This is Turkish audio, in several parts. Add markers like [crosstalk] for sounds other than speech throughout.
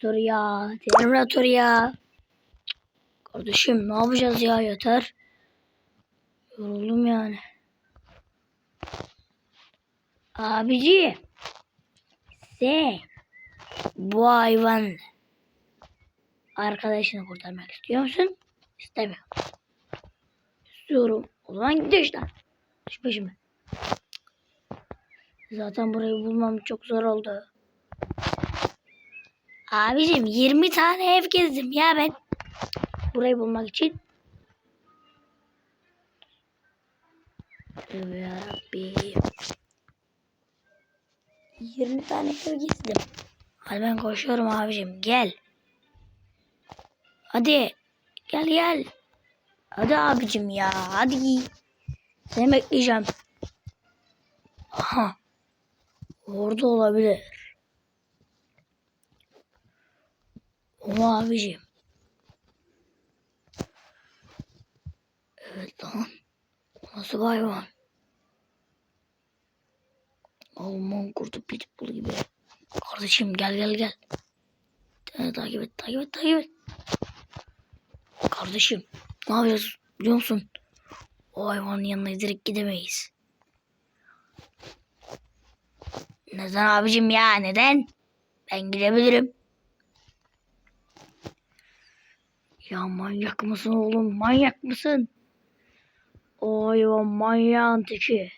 Dur ya. Terminator ya. Kardeşim ne yapacağız ya yeter. Yoruldum yani. Abici. Sen bu hayvan arkadaşını kurtarmak istiyor musun? İstemiyorum. İstiyorum. O zaman gidiyor işte. Düş peşime. Zaten burayı bulmam çok zor oldu. Abicim 20 tane ev gezdim ya ben. Burayı bulmak için. Yarabbim. 20 tane ev gezdim. Hadi ben koşuyorum abicim gel. Hadi gel gel. Hadi abicim ya hadi. Seni bekleyeceğim. Aha. Orada olabilir. O abicim. Evet lan. Nasıl hayvan? Alman kurdu pitbull gibi. Kardeşim gel gel gel. Seni takip et takip et takip et. Kardeşim ne yapacağız biliyor musun? O hayvanın yanına direkt gidemeyiz. Neden abicim ya neden? Ben gidebilirim. Ya manyak mısın oğlum manyak mısın? O hayvan manyağın teki.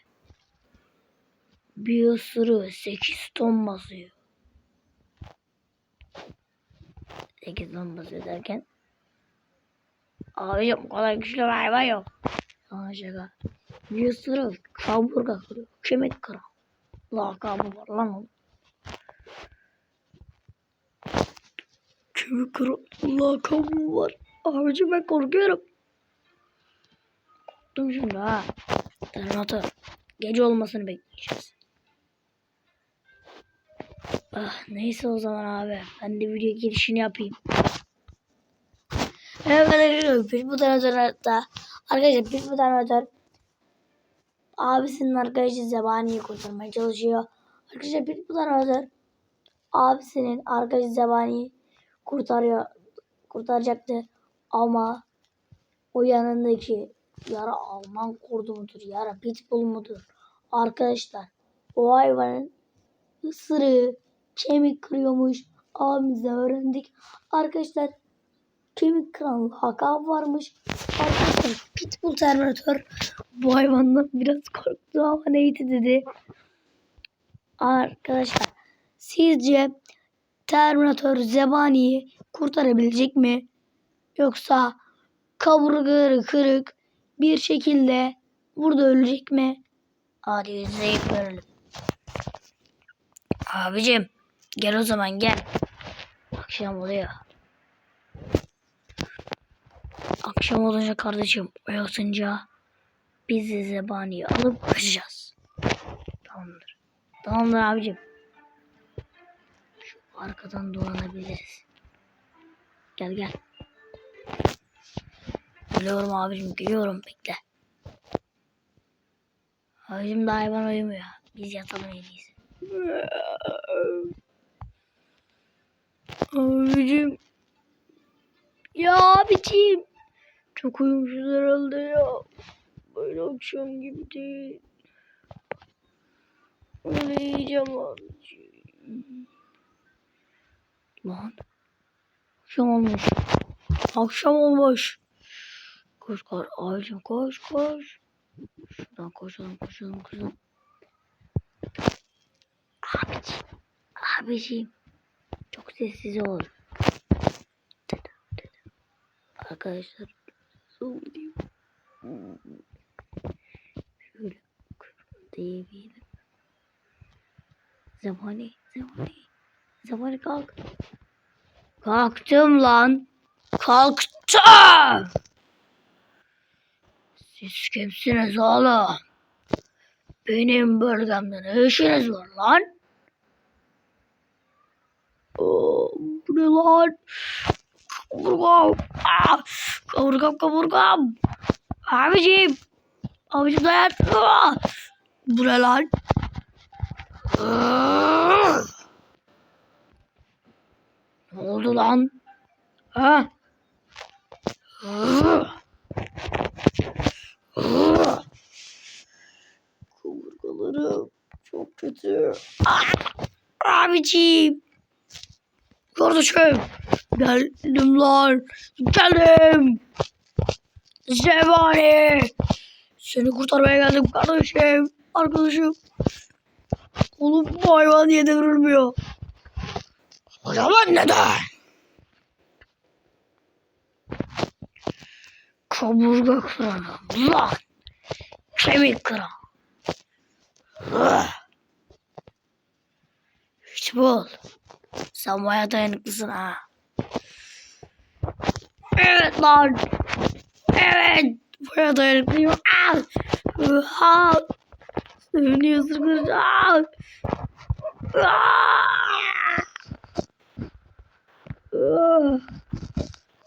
Bir ısırığı 8 ton basıyor. 8 ton basıyor derken. Abicim o kadar güçlü bir hayvan yok. Sana şaka. Bir ısırığı kaburga kırıyor. Kemik kırar. Lakabı var lan onun. Kemik kırar. Lakabı var. Abicim ben korkuyorum. Korktum şimdi ha. Terminator. Gece olmasını bekleyeceğiz. Ah, neyse o zaman abi. Ben de video girişini yapayım. Evet arkadaşlar. Bir bu da Arkadaşlar bir bu Terminator abisinin arkadaşı Zebani'yi kurtarmaya çalışıyor. Arkadaşlar bir bu Terminator abisinin arkadaşı Zebani'yi kurtarıyor. Kurtaracaktı. Ama o yanındaki yara Alman kurdu mudur? Yara pitbull mudur? Arkadaşlar o hayvanın ısırığı kemik kırıyormuş. Abimizden öğrendik. Arkadaşlar kemik kıran lakabı varmış. Arkadaşlar pitbull terminatör bu hayvandan biraz korktu ama neydi dedi. Arkadaşlar sizce Terminator Zebani'yi kurtarabilecek mi? Yoksa kaburgaları kırık bir şekilde burada ölecek mi? Hadi izleyip görelim. Abicim gel o zaman gel. Akşam oluyor. Akşam olunca kardeşim uyasınca biz zebaniyi alıp kaçacağız. Tamamdır. Tamamdır abicim. Arkadan dolanabiliriz. Gel gel. Geliyorum abicim geliyorum bekle. Abicim daha hayvan uyumuyor. Biz yatalım en iyisi. Abicim. Ya abicim. Çok uyumuşuz herhalde ya. Böyle akşam gibi değil. Öyle abicim. Lan. Akşam olmuş. Akşam olmuş. Koş koş abicim koş koş. Şuradan koşalım koşalım koşalım. Abicim. Abicim. Çok sessiz ol. Arkadaşlar. Zoom diyeyim. Şöyle diyebilirim. Zamani, zamani. Zamani kalk. Kalktım lan. Kalktım. Siz kimsiniz oğlum? Benim bölgemde ne işiniz var lan? Oo, bu ne lan? Kaburgam. Aa, kaburgam kaburgam. Abicim. Abicim dayan. Aa, bu ne lan? Aa! Ne oldu lan? Ha? Kaburgalarım çok kötü. Abiciğim. Kardeşim. Geldim lan. Geldim. Zevani. Seni kurtarmaya geldim kardeşim. Arkadaşım. Oğlum bu hayvan niye devrilmiyor? O zaman neden? Kaburga kıranı. Lan. Kemik kıran. Hiç bol. Sen baya dayanıklısın ha. Evet lan. Evet. Baya dayanıklıyım. Ah. Ha. Seni ısıracağım. Ah.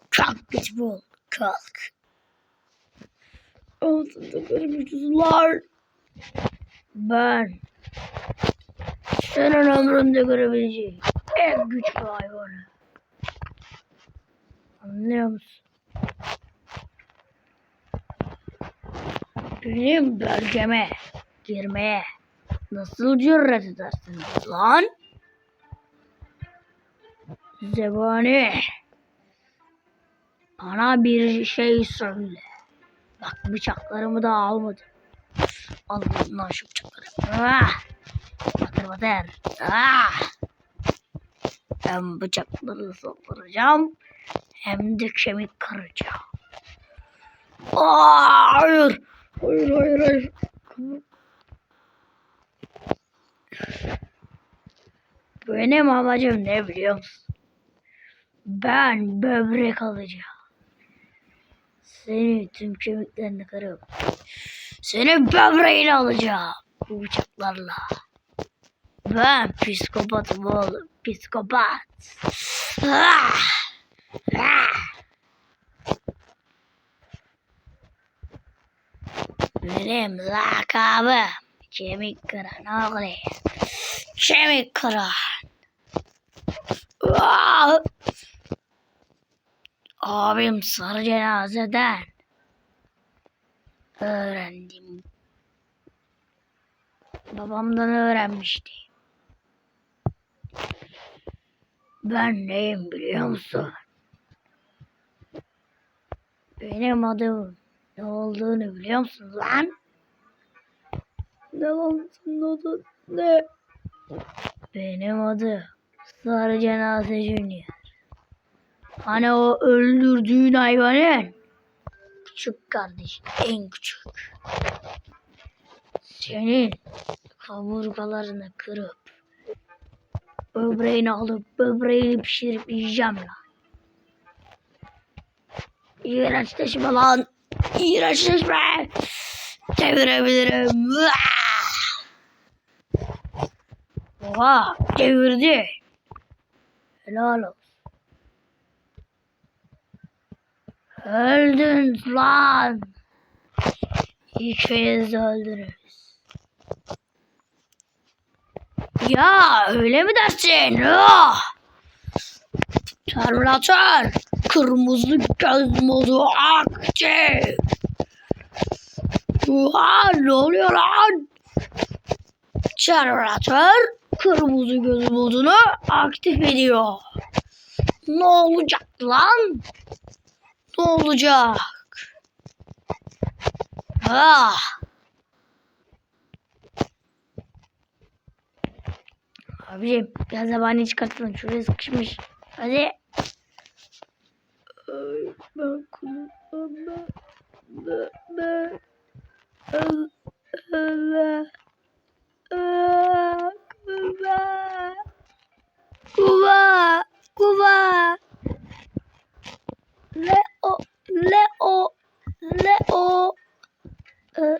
Kalk bol. Kalk. Altında görmüşüzler. Ben senin ömründe görebileceğin en güçlü hayvanı. Anlıyor musun? Benim bölgeme girmeye nasıl cüret edersiniz lan? Zebani bana bir şey söyle. Bak bıçaklarımı da almadım. Al bundan şu bıçakları. Ah! Batır batır. Ah! Ben bıçakları saldıracağım. Hem de kemik kıracağım. Aa, hayır. Hayır hayır hayır. Benim amacım ne biliyor musun? Ben böbrek alacağım. Seni tüm kemiklerini kırıp senin böbreğini alacağım bu bıçaklarla. Ben psikopatım oğlum. Psikopat. Ah! Ah! Benim lakabım kemik kıran oğlum. Kemik kıran. Ah! Abim sarı cenazeden öğrendim. Babamdan öğrenmişti. Ben neyim biliyor musun? Benim adım ne olduğunu biliyor musun lan? Ne lan ne? Benim adım Sarı Cenaze Junior. Hani o öldürdüğün hayvanın küçük kardeş, en küçük. Senin kaburgalarını kırıp böbreğini alıp böbreğini pişirip yiyeceğim lan. İğrençleşme lan. İğrençleşme. Çevirebilirim. Oha çevirdi. Helal olsun. Öldün lan. İkiniz öldünüz. Ya öyle mi dersin? Ah! Terminator. Kırmızı göz modu aktif. Oha ne oluyor lan? Terminator kırmızı göz modunu aktif ediyor. Ne olacak lan? Ne olacak? Ah. Abicim biraz zebani çıkartalım. Şuraya sıkışmış. Hadi. Ay, ben kullanmam. Ben, ben, ben, ben, ben. Kuba. Kuba. Leo. Leo. Ee,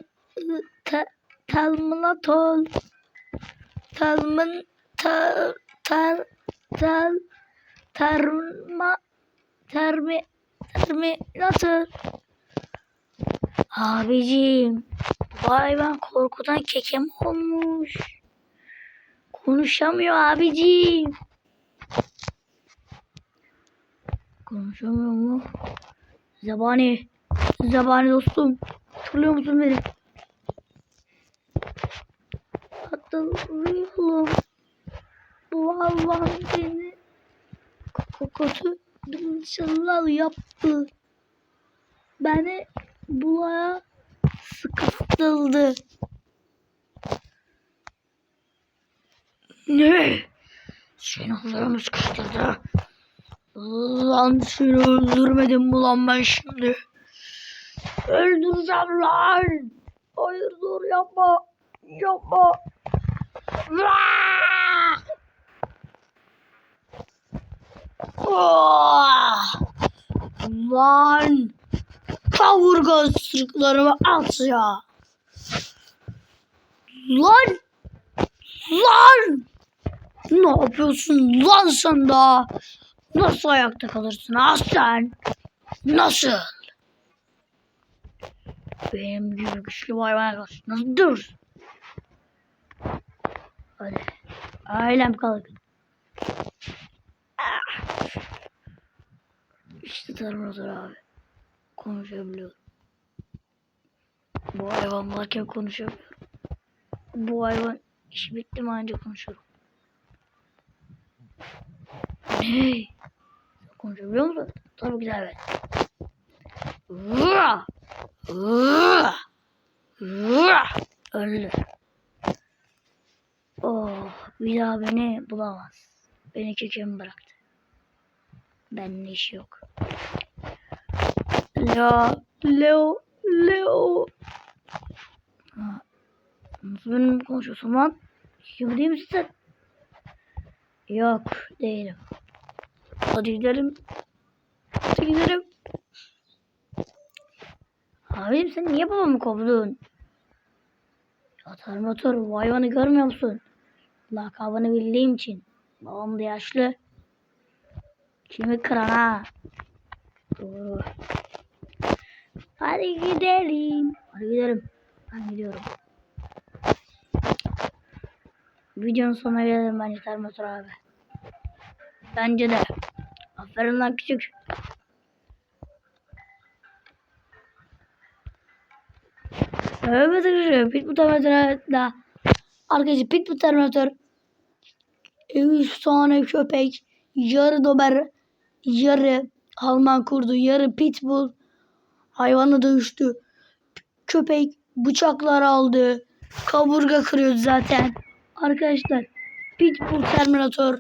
te, Terminator. Termin. Ter. Ter. Ter. Terma. Termi. Terminator. Abicim. Vay ben korkudan kekem olmuş. Konuşamıyor abicim. Konuşamıyor mu? Zebani. Zebani dostum. Hatırlıyor musun beni? Hatırlıyorum. Vallahi beni kokotu dımçılar yaptı. Beni bulaya sıkıştırdı. Ne? Seni mı sıkıştırdı? Lan seni öldürmedim mi lan ben şimdi? Öldüreceğim lan. Hayır dur yapma. Yapma. Ah! Lan. Kavurga ısırıklarımı at ya. Lan. Lan. Ne yapıyorsun lan sen daha? Nasıl ayakta kalırsın sen? Nasıl? Benim gibi güçlü hayvana nasıl dur? Hadi. Ailem kalk. Ah. İşte Terminator abi. Konuşabiliyorum. Bu hayvan varken konuşamıyorum. Bu hayvan iş bitti mi anca konuşurum. Hey. Konuşabiliyor musun? Tabii ki evet. Vaa! Vaa! Vaa! Öldü. Oh, bir daha beni bulamaz. Beni kökemi bıraktı. Benimle işi yok. Leo, Leo, Leo. Ha, Nasıl benimle konuşuyorsun lan? Kim değil misin sen? Yok, değilim. Hadi gidelim. Hadi gidelim. Abim sen niye babamı kovdun? Ya Terminator bu hayvanı görmüyor musun? Lakabını bildiğim için. Babam da yaşlı. Kimi kıran ha? Doğru. Hadi gidelim. Hadi gidelim. Ben gidiyorum. Videonun sonuna gelelim bence Terminator abi. Bence de. Aferin lan küçük. Evet arkadaşlar Pitbull Terminator'da Arkadaşlar Pitbull Terminator Üç tane köpek Yarı dober Yarı Alman kurdu Yarı Pitbull Hayvanla dövüştü. Köpek bıçaklar aldı. Kaburga kırıyordu zaten. Arkadaşlar Pitbull Terminator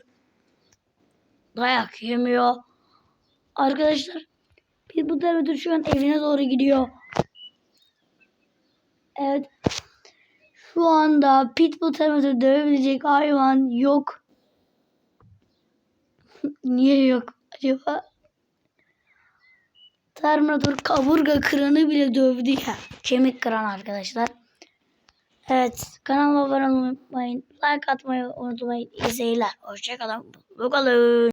Dayak yemiyor Arkadaşlar Pitbull Terminator şu an evine doğru gidiyor Evet. Şu anda Pitbull Terminator dövebilecek hayvan yok. [laughs] Niye yok acaba? Terminator kaburga kıranı bile dövdü ya. Kemik kıran arkadaşlar. Evet. Kanalıma abone olmayı unutmayın. Like atmayı unutmayın. İyi seyirler. Hoşçakalın. Bakalım.